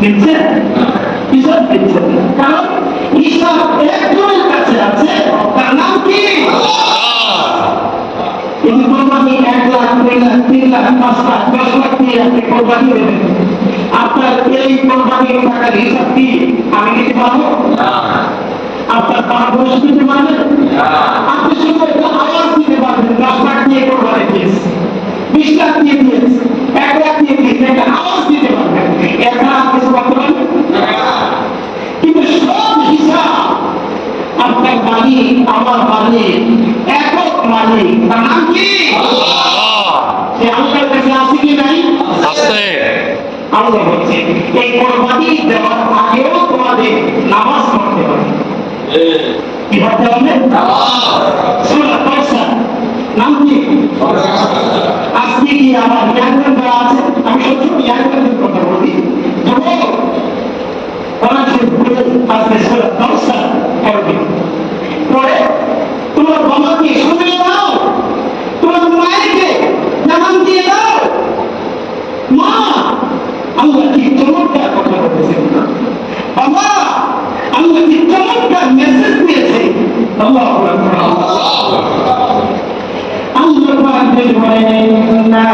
দিচ্ছেন কিসব দিচ্ছেন কারণ হিসাব একজনের কাছে আছে তার নাম কি? কিন্তু কোরবানি এক লাখ দুই লাখ তিন লাখ পাঁচ লাখ দশ লাখ দিয়ে আপনি কোরবানি দেবেন। আপনার এই কোরবানির টাকার হিসাব কি? আমি দিতে পারব আপনার দিতে পারবেন আপনার মালিক আমার মালিক একক মালিক তার নাম কি? সে আল্লাহর কাছে আছে কি নাই? আছে। আল্লাহ বলছে এই কোরবানি দেওয়ার আগেও তোমাদের নামাজ পড়তে হবে। কি পড়তে হবে? সূরা কাউসার নাম কি? আজকে কি আমার যারা আছে? আমি সবসময় ইয়াঙ্গারদের কথা বলি যুবক কোরআন শরীফ খুলে আজকে সূরা কাউসার পড়বে পড়ে তোমার বাবাকে শুনিয়ে দাও তোমার মায়েরকে জানান দিয়ে দাও মা আল্লাহ কি চমৎকার কথা বলেছেন বাবা, আল্লাহ কি চমৎকার মেসেজ দিয়েছে আল্লাহ আল্লাহ পাক বলেন, না?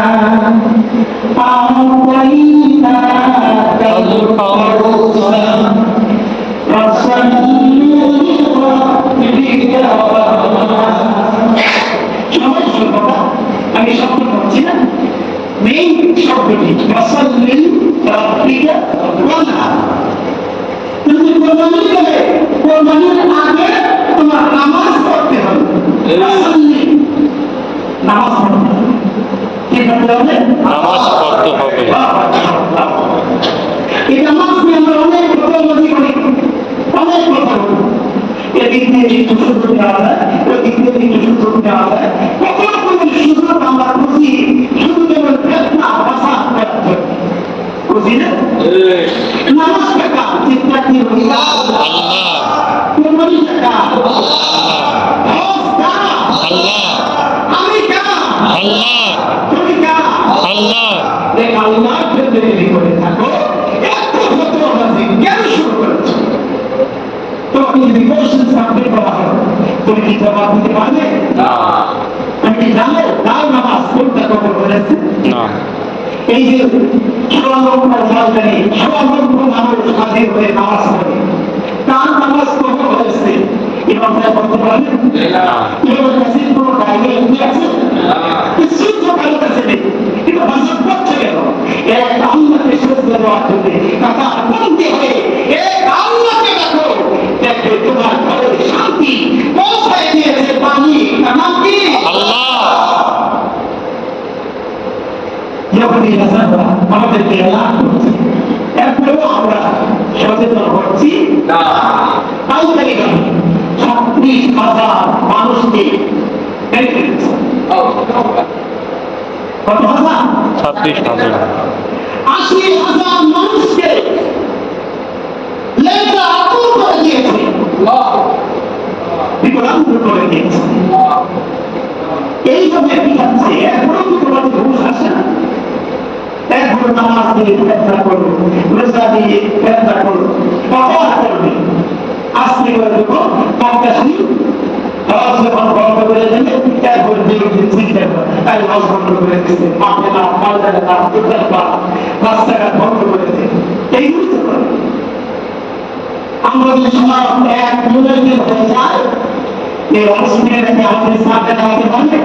আমি শব্দ বলছি না মেইন শব্দটি রাব্বিকা ওয়ানহার তুমি কোরবানি দেবে কোরবানির আগে তোমার নামাজ পড়তে হবে। নামাজ পড়তে হবে। কি করতে হবে? নামাজ পড়তে হবে। এই নামাজ নিয়ে আমরা অনেক কথা বলি অনেক কথা বলি। এদিক দিয়ে কিছু সুযোগ দেওয়া হয় ওদিক দিয়ে কিছু সুযোগ দেওয়া হয় কখনো কোনো সুযোগ আমরা খুঁজি শুধু কেবল ফেতনা বাসা বুঝি না নামাজ টাকা চিন্তা কি হই আল্লাহ কোরবানি টাকা হজ কারা আল্লাহ আমি কারা আল্লাহ তুমি কারা আল্লাহ। যে আল্লাহ ফেরদেরি করে থাকো। এত ফতোয়াবাজি কেন শুরু করেছ? তোমাকে যদি কোশ্চেন সাবমিট করা হয় তুমি কি জবাব দিতে পারবে? তুমি কি জানো? কার নামাজ কোনটা কবর করেছে? না। এই যে সোয়া লক্ষ মালদারি সোয়া লক্ষ মানুষ হাজির হয়ে নামাজ পড়ে। কার নামাজ কবর হয়েছে ইমাম সাহেব বলতে পারবেন ইমাম কাসির কোনো ডায়রি আছে। কিছু তো কারও কাছে নেই কিন্তু হজরত করছে কেন? এক আল্লাহকে শ্রদ্ধা দেওয়ার জন্য টাকা বন্দি হয়ে এক আল্লাহকে দেখো। দেখবে তোমার ঘরে শান্তি পৌঁছায় দিয়েছে পানি। তার নাম কি? আল্লাহ। আমাদেরকে এলান করছে। এরপরেও আমরা সচেতন হচ্ছি। পাইকারি দামে ছত্রিশ হাজার মানুষকে। কত হাজার ছাব্বিশ হাজার। আশি হাজার মানুষকে লেজা আতুর করে দিয়েছে। বিকলাঙ্গ করে দিয়েছে। এইভাবে পিঠাচ্ছে এরপরেও কি তোমাদের ঘুষ আসে না? এরপরে নামাজ দিয়ে ফেরতা করো রোজা দিয়ে ফেরতা করো কখন করবে। আজকে করে দেবো কমকাশি হজ যখন বন্ধ করে দেবে এরপর করে তাই হজ বন্ধ করে দিচ্ছে মাঠে না মালদারে আমরা যদি সব এক মূল্যের হয়ে যায়, এই নিয়ে আমাদের সাথে আমাকে বলবে